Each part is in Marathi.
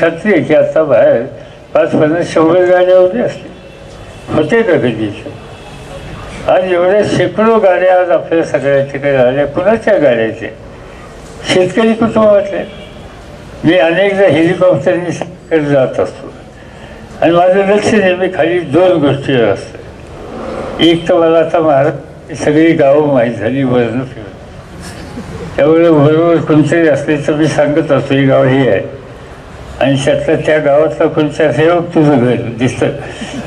खात्री आहे की आता बाहेर पाच पन्नास शंभर गाड्या होते असते होते का कधीच आज एवढ्या शेकडो गाड्या आज आपल्या सगळ्यांच्याकडे आल्या कुणाच्या गाड्याचे शेतकरी कुटुंबातले. मी अनेकदा हेलिकॉप्टरने जात असतो. आणि माझं लक्ष नेहमी खाली दोन गोष्टीवर असतं. एक तर मला आता महाराज सगळी गावं माहीत झाली वर्ण फिरून त्यामुळे बरोबर कोणतरी असले तर मी सांगत असतो हे गाव हे आहे. आणि त्यातलं त्या गावातला कोणत्या सेवक तुझं घर दिसतं.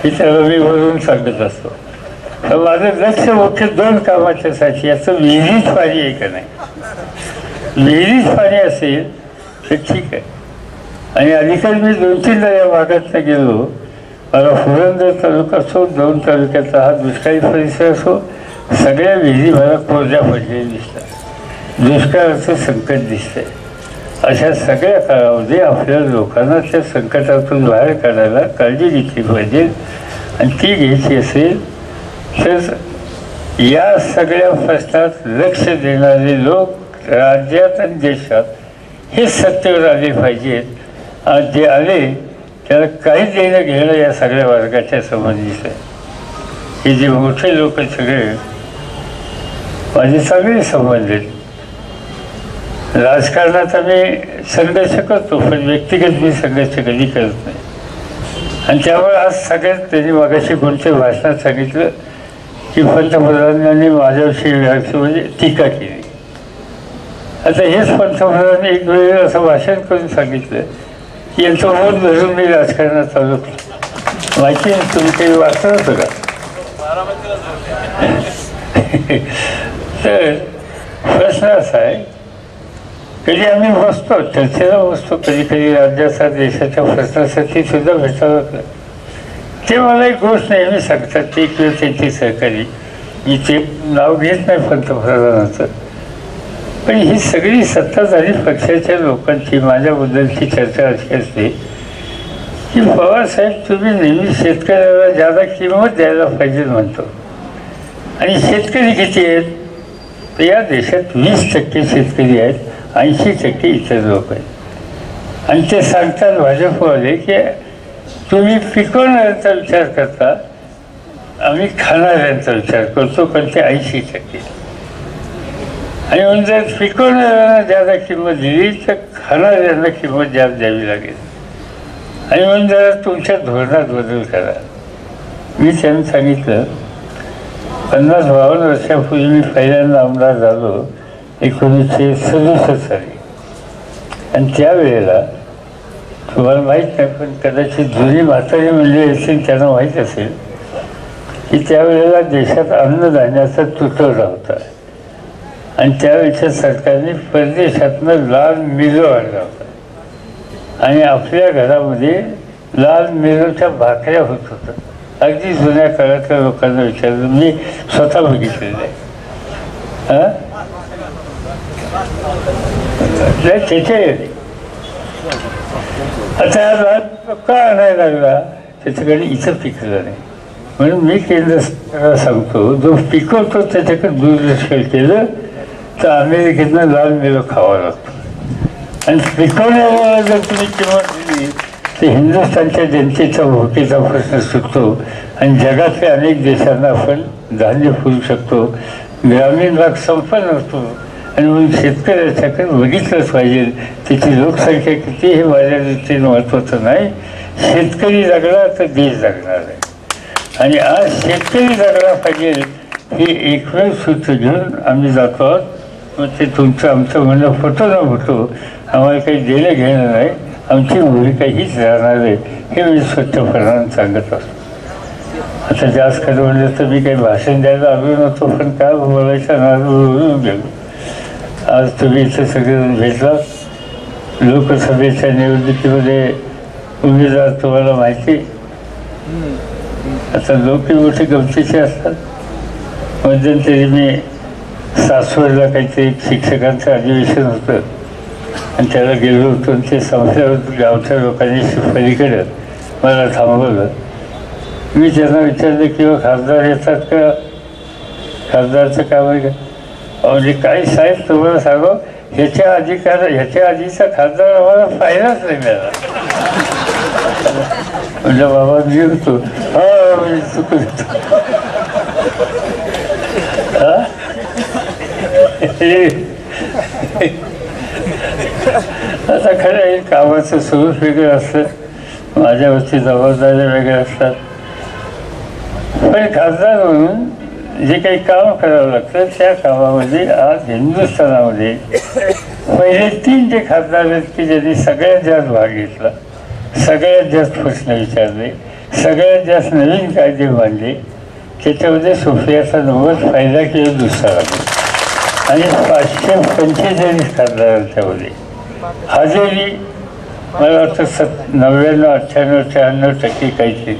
हे त्याला मी वरून सांगत असतो. तर माझं लक्ष मुख्य दोन कामाच्यासाठी याचं विहिरीत पाणी आहे का नाही? विहिरीत पाणी असेल तर ठीक आहे. आणि अलीकडे मी दोन तीनदा या भागातनं गेलो. मला पुरंदर तालुका असो दोन तालुक्याचा हा दुष्काळी परिसर असो सगळ्या विहिरी मला कोरड्या पडलेल्या दिसतात. दुष्काळाचं संकट दिसतंय. अशा सगळ्या काळामध्ये आपल्या लोकांना त्या संकटातून बाहेर काढायला काळजी घेतली पाहिजे. आणि ती घ्यायची असेल तर या सगळ्या प्रश्नात लक्ष देणारे लोक राज्यात आणि देशात हे सत्तेवर आले पाहिजेत. आज जे आले त्याला काही देणं घेणं या सगळ्या वर्गाच्या संबंधित आहे. हे जे मोठे लोक सगळे माझे सगळे संबंध आहेत राजकारणात आम्ही संघर्ष करतो पण व्यक्तिगत मी संघर्ष कधी करत नाही. आणि त्यामुळे आज सगळ्यात त्यांनी मगाशी कोणत्या भाषणात सांगितलं की पंतप्रधानांनी माझ्याविषयी म्हणजे टीका केली. आता हेच पंतप्रधान एक वेळ असं भाषण करून सांगितलं की यांचं मत धरून मी राजकारणात चालू माहिती आहे तुम्ही काही वाचलं होतं का? तर प्रश्न असा आहे कधी आम्ही बसतो चर्चेला बसतो कधी कधी राज्याचा देशाच्या प्रश्नासाठी सुद्धा भेटावं लागलं ते मला एक गोष्ट नेहमी सांगतात ते किंवा त्यांचे सहकारी. मी ते नाव घेत नाही पंतप्रधानाचं. पण ही सगळी सत्ताधारी पक्षाच्या लोकांची माझ्याबद्दलची चर्चा अशी असते की पवारसाहेब तुम्ही नेहमी शेतकऱ्याला जादा किंमत द्यायला पाहिजे म्हणतो. आणि शेतकरी किती आहेत? तर या देशात वीस टक्के शेतकरी आहेत. ऐंशी टक्के इतर लोक आहेत आणि ते सांगतात भाजपवाले की तुम्ही पिकवणाऱ्यांचा विचार करता आम्ही खाणाऱ्यांचा विचार करतो पण ते ऐंशी टक्के आणि म्हणून जर पिकवणाऱ्यांना जादा किंमत दिली तर खाणाऱ्यांना किंमत जास्त द्यावी लागेल. आणि म्हणून जरा तुमच्या धोरणात बदल करा. मी त्यांना सांगितलं पन्नास बावन्न वर्षापूर्वी मी पहिल्यांदा आमदार झालो. एकोणीसशे सदुसष्ट साली. आणि त्यावेळेला तुम्हाला माहीत नाही पण कदाचित जुनी म्हातारी म्हणजे असेल त्यांना माहीत असेल की त्यावेळेला देशात अन्नधान्याचा तुटवडा होता. आणि त्यावेळेच्या सरकारने परदेशातनं लाल मिलो आणला होता आणि आपल्या घरामध्ये लाल मिलोच्या भाकऱ्या होत होत्या. अगदी जुन्या काळातल्या लोकांना विचारलं. मी स्वतः बघितलेलं आहे. हां? नाही त्याच्या आता लाल का आणायला लागला. त्याच्याकडे इथं पिकलं नाही. म्हणून मी केंद्र सांगतो जो पिकवतो त्याच्याकडे दुर्लक्ष केलं तर अमेरिकेतनं लाल मिलो खावा लागतो. आणि पिकवण्यावर जर तुम्ही किंमत दिली तर हिंदुस्थानच्या जनतेचा भूकेचा प्रश्न सुटतो आणि जगातल्या अनेक देशांना आपण धान्य फुलू शकतो ग्रामीण भाग संपन्न होतो आणि म्हणून शेतकऱ्याच्याकडे बघितलंच पाहिजे. त्याची लोकसंख्या किती हे माझ्या दृष्टीने महत्त्वाचं नाही. शेतकरी जगला तर देश जगणार आहे. आणि आज शेतकरी जगला पाहिजे हे एकमेव सूत्र घेऊन आम्ही जातो आहोत. मग ते तुमचं आमचं म्हणणं होतो ना होतो. आम्हाला काही देणं घेणं नाही. आमची भूमिका हीच राहणार आहे. हे मी स्वच्छपणानं सांगत असतो आता जास्त खरं म्हणलं तर मी काही भाषण द्यायला आलो नव्हतो पण काय बोलायचं? ना बोलून गेलो. आज तुम्ही इथं सगळेजण भेटला. लोकसभेच्या निवडणुकीमध्ये उमेदवार तुम्हाला माहिती. आता लोक मोठे गमतीचे असतात. मध्यंतरी मी सासवडला काहीतरी शिक्षकांचं अधिवेशन होतं. आणि त्याला गेलो होतो आणि ते संपल्यावर गावच्या लोकांनी शिफारीकडे मला थांबवलं. मी त्यांना विचारलं किंवा खासदार येतात का? खासदारचं काम आहे का? म्हणजे काही साहेब तुम्हाला सांगो ह्याच्या अधिकार ह्याच्या आधीचा खासदार आम्हाला फायदाच नाही मिळाला. म्हणजे बाबा मी तू हा म्हणजे चुकू हे- आता खरं आहे कामाचं स्वरूप वेगळं असतं. माझ्यावरची जबाबदाऱ्या वेगळ्या असतात. पण खासदार म्हणून जे काही काम करावं लागतं त्या कामामध्ये आज हिंदुस्थानामध्ये पहिले तीन जे खासदार आहेत की ज्यांनी सगळ्यात जास्त भाग घेतला सगळ्यात जास्त प्रश्न विचारले सगळ्यात जास्त नवीन कायदे मांडले त्याच्यामध्ये सुफियाचा नंबर पहिला किंवा दुसरा. लागला आणि पाचशे पंचेचाळीस खासदारांच्यामध्ये हजेरी मला वाटतं सत नव्याण्णव अठ्ठ्याण्णव शहाण्णव टक्के काहीतरी.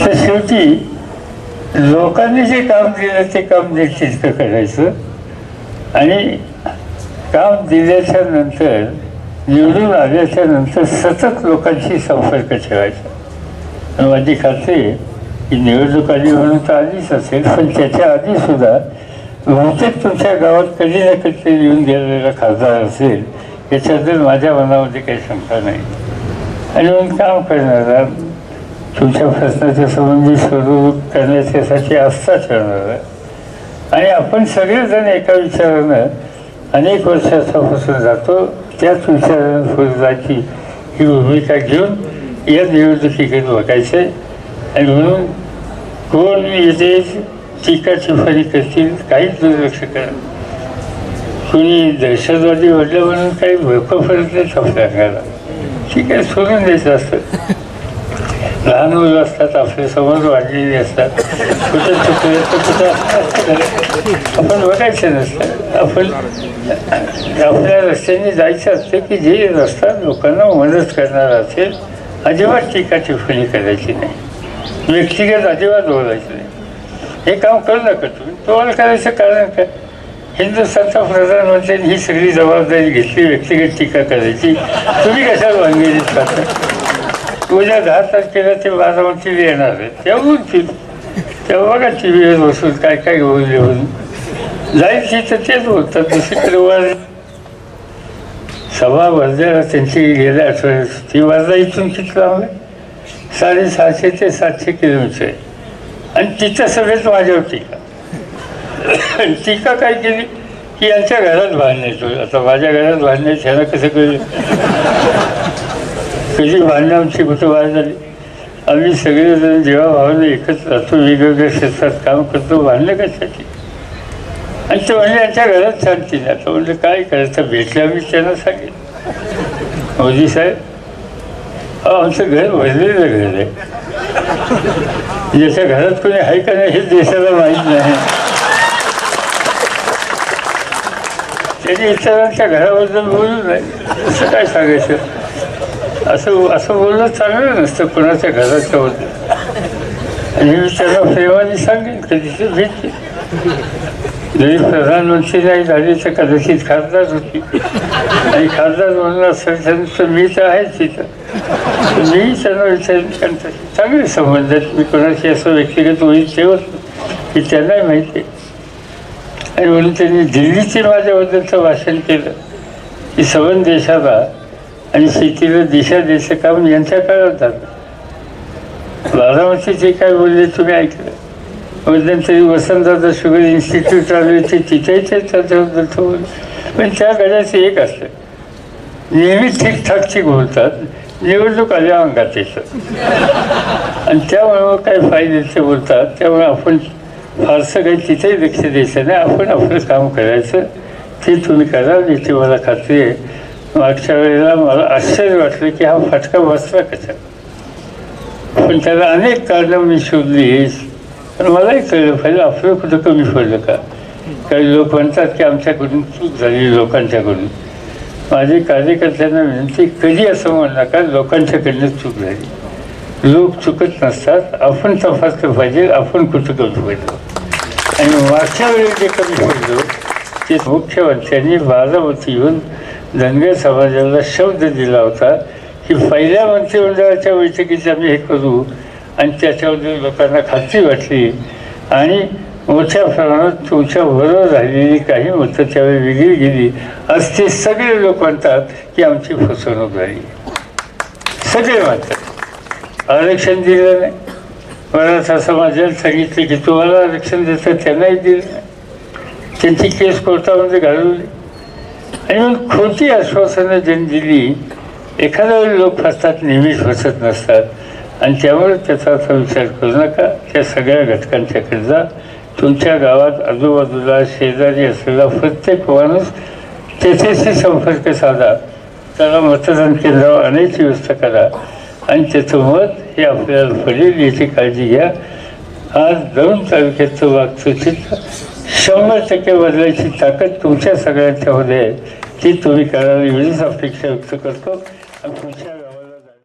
तर शेवटी लोकांनी जे काम दिलं ते काम निश्चित करायचं. आणि काम दिल्याच्या नंतर निवडून आल्याच्यानंतर सतत लोकांशी संपर्क ठेवायचा. आणि माझी खात्री आहे की निवडणूक आली म्हणून तर आलीच असेल पण त्याच्या आधी सुद्धा बहुतेक तुमच्या गावात कधी ना कधी येऊन गेलेला खासदार असेल याच्याबद्दल माझ्या मनामध्ये काही शंका नाही. आणि म्हणून काम करणारा तुमच्या प्रश्नाच्या संबंधी सोडवणूक करण्याच्यासाठी आस्था आहे. आणि आपण सगळेजण एका विचारानं अनेक वर्षापासून जातो त्याच विचारानं पुढे जायची ही भूमिका घेऊन या निवडणुकीकडे बघायचं. आणि म्हणून कोण येते टीका टिप्पणी करतील काहीच दुर्लक्ष करा. कुणी दहशतवादी म्हटलं म्हणून काही भरपूर फरक नाही आपल्या अंगाला ठीक आहे सोडून द्यायचं असतं. लहान मुलं असतात आपले समोर वाढलेली असतात. कुठं चुकलं तर कुठं असतं. आपण बघायचं नसतं. आपण आपल्या रस्त्याने जायचं असतं की जे रस्ता लोकांना मदत करणार असेल अजिबात टीका टिप्पणी करायची नाही. व्यक्तिगत अजिबात बोलायचं नाही. हे काम करू नका तुम्ही. तुम्हाला करायचं कारण काय? हिंदुस्थानचा प्रधानमंत्र्यांनी ही सगळी जबाबदारी घेतली व्यक्तिगत टीका करायची. तुम्ही कशाला देत करता उद्या दहा तारखेला ते बारामतीला येणार आहे. तेव्हा बोलतील तेव्हा बघा टी व्हीवर बसून काय काय बोलले म्हणून जाईल तिथं तेच बोलतात दुसरीकडे वर सभा वर्ध्याला त्यांची गेल्या आठवड्यात ती वर्धा इथून किती लांब आहे? साडेसहाशे ते सातशे किलोमीटर आहे. आणि तिच्या सभेत माझ्यावर टीका. आणि टीका काय केली? की यांच्या घरात बांधण्याचं आता माझ्या घरात बांधण्याचं ह्याला कसं कळलं? त्याची भांडणं आमची कुठं बाहेर झाली? आम्ही सगळेजण जेव्हा भावना एकच राहतो वेगवेगळ्या क्षेत्रात काम करतो भांडणं कशासाठी आणि ते म्हणजे यांच्या घरात शांती नाही. आता म्हणजे काय करायचं? भेटल्या मी त्यांना सांगेन मोदी साहेब अहो आमचं घर भरलेलं घर आहे. ज्याच्या घरात कोणी आहे का नाही हे देशाला माहीत नाही. त्यांनी इतरांच्या घराबद्दल बोलू नाही असं काय सांगायचं? असं असं बोलणं चांगलं नसतं कोणाच्या घराच्या होतं आणि मी त्याला प्रेमाने सांगेन कधी ते भेटते जरी प्रधानमंत्री नाही झाली तर कदाचित खासदार होती. आणि खासदार म्हणून असेल तर मी तर आहेच तिथं मी त्यांना विचारेन कारण चांगले संबंध आहेत. मी कोणाशी असं व्यक्तिगत होईल ठेवत नाही. की त्यांनाही माहिती आहे. आणि म्हणून त्यांनी दिल्लीचे माझ्याबद्दलचं भाषण केलं. की सबंध देशाला आणि शेतीला दिशा द्यायचं काम यांच्या काळात झालं बारामती जे काय बोलले तुम्ही ऐकलं. मध्यंतरी वसंतदादा शुगर इन्स्टिट्यूट आले होते तिथेही ते त्याच्याबद्दल बोलले. पण त्या गड्याचं एक असतं. नेहमी ठीकठाकची बोलतात. निवडणूक आल्या अंगात येतं. आणि त्यामुळे काय फायद्याचे बोलतात. त्यामुळे आपण फारसं काही तिथेही लक्ष द्यायचं नाही. आपण आपलं काम करायचं. ते तुम्ही करा याची मला खात्री आहे. मागच्या वेळेला मला आश्चर्य वाटलं की हा फटका बसला कसा? पण त्याला अनेक कारणं मी शोधली. पण मलाही कळलं पाहिजे आपलं कुठं कमी पडलं का? काही लोक म्हणतात की आमच्याकडून चूक झाली लोकांच्याकडून. माझी कार्यकर्त्यांना विनंती कधी असं म्हणू नका लोकांच्याकडनं चूक झाली? लोक चुकत नसतात आपण तपासलं पाहिजे आपण कुठं कमी पडलो? आणि मागच्या वेळी जे कमी पडलो ते मुख्यमंत्र्यांनी बारामती येऊन धनगर समाजाला शब्द दिला होता की पहिल्या मंत्रिमंडळाच्या बैठकीत आम्ही हे करू आणि त्याच्याबद्दल लोकांना खात्री वाटली आणि मोठ्या प्रमाणात तुमच्या बरोबर राहिलेली काही मतं त्यावेळी वेगळी गेली आज ते सगळे लोक म्हणतात की आमची फसवणूक झाली. सगळे म्हणतात. आरक्षण दिलं नाही. मराठा समाजाला सांगितलं की तुम्हाला आरक्षण देतं त्यांनाही दिलं नाही. त्यांची केस कोर्टामध्ये घालवली. आणि मग खोटी आश्वासनं ज्यांनी दिली एखाद्या वेळी लोक फसतात नेहमीच फसत नसतात आणि त्यामुळे त्याचा असा विचार करू नका त्या सगळ्या घटकांच्याकडे जा तुमच्या गावात आजूबाजूला शेजारी असलेला प्रत्येक माणूस त्याच्याशी संपर्क साधा त्याला मतदान केंद्रावर आणायची व्यवस्था करा आणि त्याचं मत हे आपल्याला पडेल याची काळजी घ्या आज दोन तालुक्याचं वागचं चित्र शंभर टक्के बदलायची ताकद तुमच्या सगळ्यांच्यामध्ये होते ती तुम्ही करावी एवढीच अपेक्षा व्यक्त करतो. आणि तुमच्या